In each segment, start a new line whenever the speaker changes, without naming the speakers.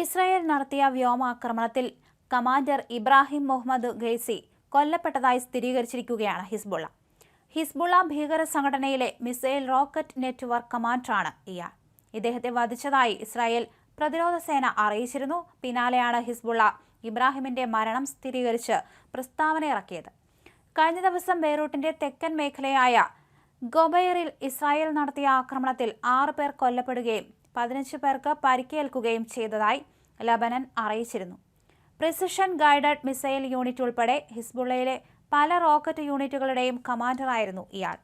Israel നടത്തിയ വ്യോമാക്രമണത്തിൽ commander Ibrahim Muhammad ഗെയ്സി കൊല്ലപ്പെട്ടതായി സ്ഥിരീകരിച്ചിരിക്കുകയാണ് ഹിസ്ബുള്ള. ഹിസ്ബുള്ള ഭീകര സംഘടനയിലെ മിസൈൽ റോക്കറ്റ് നെറ്റ്വർക്ക് കമാൻഡറാണ് ഇയാൾ. ഇദ്ദേഹത്തെ വധിച്ചതായി ഇസ്രായേൽ പ്രതിരോധ സേന അറിയിച്ചിരുന്നു. പിന്നാലെയാണ് ഹിസ്ബുള്ള ഇബ്രാഹിമിന്റെ മരണം സ്ഥിരീകരിച്ച് പ്രസ്താവന ഇറക്കിയത്. കഴിഞ്ഞ ദിവസം ബെയ്റൂട്ടിന്റെ തെക്കൻ മേഖലയായ ഗൊബൈറിൽ ഇസ്രായേൽ നടത്തിയ ആക്രമണത്തിൽ ആറ് പേർ കൊല്ലപ്പെടുകയും പതിനഞ്ച് പേർക്ക് പരിക്കേൽക്കുകയും ചെയ്തതായി ലബനൻ അറിയിച്ചിരുന്നു. പ്രിസിഷൻ ഗൈഡഡ് മിസൈൽ യൂണിറ്റ് ഉൾപ്പെടെ ഹിസ്ബുള്ളയിലെ പല റോക്കറ്റ് യൂണിറ്റുകളുടെയും കമാൻഡറായിരുന്നു ഇയാൾ.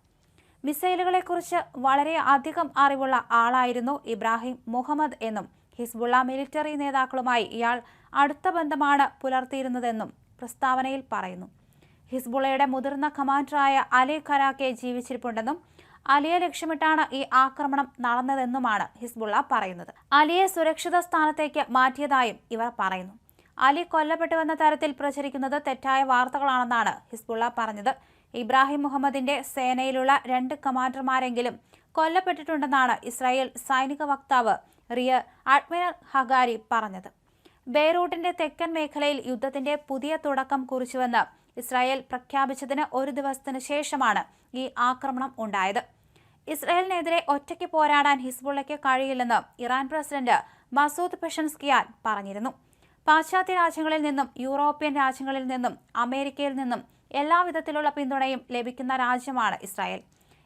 മിസൈലുകളെക്കുറിച്ച് വളരെ അധികം അറിവുള്ള ആളായിരുന്നു ഇബ്രാഹിം മുഹമ്മദ് എന്നും ഹിസ്ബുള്ള മിലിറ്ററി നേതാക്കളുമായി ഇയാൾ അടുത്ത ബന്ധമാണ് പുലർത്തിയിരുന്നതെന്നും പ്രസ്താവനയിൽ പറയുന്നു. ഹിസ്ബുള്ളയുടെ മുതിർന്ന കമാൻഡറായ അലി ഖരാക്കെ ജീവിച്ചിരിപ്പുണ്ടെന്നും അലിയെ ലക്ഷ്യമിട്ടാണ് ഈ ആക്രമണം നടന്നതെന്നുമാണ് ഹിസ്ബുള്ള പറയുന്നത്. അലിയെ സുരക്ഷിത സ്ഥാനത്തേക്ക് മാറ്റിയതായും ഇവർ പറയുന്നു. അലി കൊല്ലപ്പെട്ടുവെന്ന തരത്തിൽ പ്രചരിക്കുന്നത് തെറ്റായ വാർത്തകളാണെന്നാണ് ഹിസ്ബുള്ള പറഞ്ഞത്. ഇബ്രാഹിം മുഹമ്മദിന്റെ സേനയിലുള്ള രണ്ട് കമാൻഡർമാരെങ്കിലും കൊല്ലപ്പെട്ടിട്ടുണ്ടെന്നാണ് ഇസ്രായേൽ സൈനിക വക്താവ് റിയർ അഡ്മിറൽ ഹഗാരി പറഞ്ഞത്. ബെയ്റൂട്ടിന്റെ തെക്കൻ മേഖലയിൽ യുദ്ധത്തിന്റെ പുതിയ തുടക്കം കുറിച്ചുവെന്ന് ഇസ്രായേൽ പ്രഖ്യാപിച്ചതിന് ഒരു ദിവസത്തിന് ശേഷമാണ് ഈ ആക്രമണം ഉണ്ടായത്. ഇസ്രായേലിനെതിരെ ഒറ്റയ്ക്ക് പോരാടാൻ ഹിസ്ബുള്ളയ്ക്ക് കഴിയില്ലെന്ന് ഇറാൻ പ്രസിഡന്റ് മസൂദ് പെഷൻസ്കിയാൻ പറഞ്ഞിരുന്നു. പാശ്ചാത്യ രാജ്യങ്ങളിൽ നിന്നും യൂറോപ്യൻ രാജ്യങ്ങളിൽ നിന്നും അമേരിക്കയിൽ നിന്നും എല്ലാവിധത്തിലുള്ള പിന്തുണയും ലഭിക്കുന്ന രാജ്യമാണ് ഇസ്രായേൽ.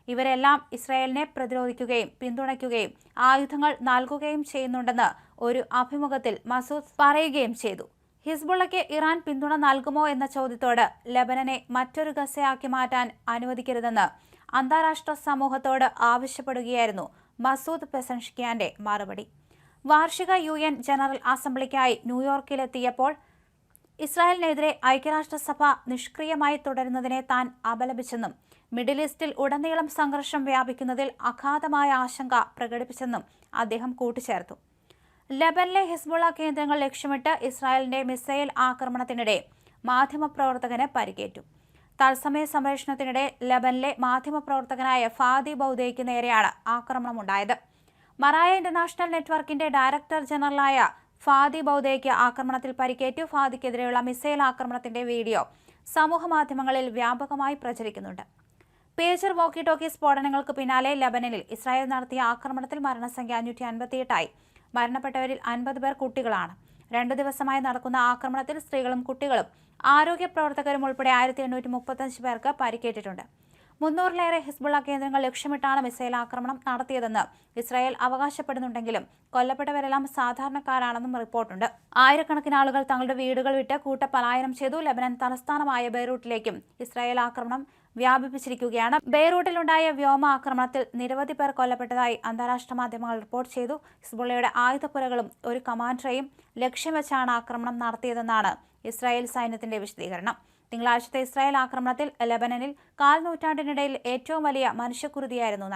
ഇവരെല്ലാം ഇസ്രായേലിനെ പ്രതിരോധിക്കുകയും പിന്തുണയ്ക്കുകയും ആയുധങ്ങൾ നൽകുകയും ചെയ്യുന്നുണ്ടെന്ന് ഒരു അഭിമുഖത്തിൽ മസൂദ് പറയുകയും ചെയ്തു. ഹിസ്ബുള്ളയ്ക്ക് ഇറാൻ പിന്തുണ നൽകുമോ എന്ന ചോദ്യത്തോട് ലബനനെ മറ്റൊരു ഗസയാക്കി മാറ്റാൻ അനുവദിക്കരുതെന്ന് അന്താരാഷ്ട്ര സമൂഹത്തോട് ആവശ്യപ്പെടുകയായിരുന്നു മസൂദ് പെസൻഷ്കിയാന്റെ മറുപടി. വാർഷിക യു എൻ ജനറൽ അസംബ്ലിക്കായി ന്യൂയോർക്കിലെത്തിയപ്പോൾ ഇസ്രായേലിനെതിരെ ഐക്യരാഷ്ട്രസഭ നിഷ്ക്രിയമായി തുടരുന്നതിനെ താൻ അപലപിച്ചെന്നും മിഡിൽ ഈസ്റ്റിൽ ഉടനീളം സംഘർഷം വ്യാപിക്കുന്നതിൽ അഗാധമായ ആശങ്ക പ്രകടിപ്പിച്ചെന്നും അദ്ദേഹം കൂട്ടിച്ചേർത്തു. ലബനിലെ ഹിസ്ബുള്ള കേന്ദ്രങ്ങൾ ലക്ഷ്യമിട്ട് ഇസ്രായേലിന്റെ മിസൈൽ ആക്രമണത്തിനിടെ മാധ്യമപ്രവർത്തകന് പരിക്കേറ്റു. തത്സമയ സംരക്ഷണത്തിനിടെ ലബനിലെ മാധ്യമപ്രവർത്തകനായ ഫാദി ബൌദയ്ക്ക് നേരെയാണ് ആക്രമണമുണ്ടായത്. മറായ ഇന്റർനാഷണൽ നെറ്റ്വർക്കിന്റെ ഡയറക്ടർ ജനറലായ ഫാദി ബൌദയ്ക്ക് ആക്രമണത്തിൽ പരിക്കേറ്റു. ഫാദിക്കെതിരെയുള്ള മിസൈൽ ആക്രമണത്തിന്റെ വീഡിയോ സമൂഹമാധ്യമങ്ങളിൽ വ്യാപകമായി പ്രചരിക്കുന്നുണ്ട്. പേജർ വോക്കി ടോക്കി സ്ഫോടനങ്ങൾക്ക് പിന്നാലെ ലബനനിൽ ഇസ്രായേൽ നടത്തിയ ആക്രമണത്തിൽ മരണസംഖ്യ അഞ്ഞൂറ്റി അൻപത്തിയെട്ടായി മരണപ്പെട്ടവരിൽ അൻപത് പേർ കുട്ടികളാണ്. രണ്ടു ദിവസമായി നടക്കുന്ന ആക്രമണത്തിൽ സ്ത്രീകളും കുട്ടികളും. ആരോഗ്യ പ്രവർത്തകരും ഉൾപ്പെടെ ആയിരത്തി എണ്ണൂറ്റി മുപ്പത്തഞ്ച് പേർക്ക് പരിക്കേറ്റിട്ടുണ്ട്. മുന്നൂറിലേറെ ഹിസ്ബുള്ള കേന്ദ്രങ്ങൾ ലക്ഷ്യമിട്ടാണ് മിസൈൽ ആക്രമണം നടത്തിയതെന്ന് ഇസ്രായേൽ അവകാശപ്പെടുന്നുണ്ടെങ്കിലും കൊല്ലപ്പെട്ടവരെല്ലാം സാധാരണക്കാരാണെന്നും റിപ്പോർട്ടുണ്ട്. ആയിരക്കണക്കിന് ആളുകൾ തങ്ങളുടെ വീടുകൾ വിട്ട് കൂട്ടപലായനം ചെയ്തു. ലബനൻ തലസ്ഥാനമായ ബെയ്റൂട്ടിലേക്കും ഇസ്രായേൽ ആക്രമണം വ്യാപിപ്പിച്ചിരിക്കുകയാണ്. ബെയ്റൂട്ടിലുണ്ടായ വ്യോമ ആക്രമണത്തിൽ നിരവധി പേർ കൊല്ലപ്പെട്ടതായി അന്താരാഷ്ട്ര മാധ്യമങ്ങൾ റിപ്പോർട്ട് ചെയ്തു. ഹിസ്ബുള്ളയുടെ ആയുധപ്പുരകളും ഒരു കമാൻഡറെയും ലക്ഷ്യം വെച്ചാണ് ആക്രമണം നടത്തിയതെന്നാണ് ഇസ്രായേൽ സൈന്യത്തിന്റെ വിശദീകരണം. തിങ്കളാഴ്ചത്തെ ഇസ്രായേൽ ആക്രമണത്തിൽ ലബനനിൽ കാൽ നൂറ്റാണ്ടിനിടയിൽ ഏറ്റവും വലിയ മനുഷ്യക്കുരുതിയായിരുന്നു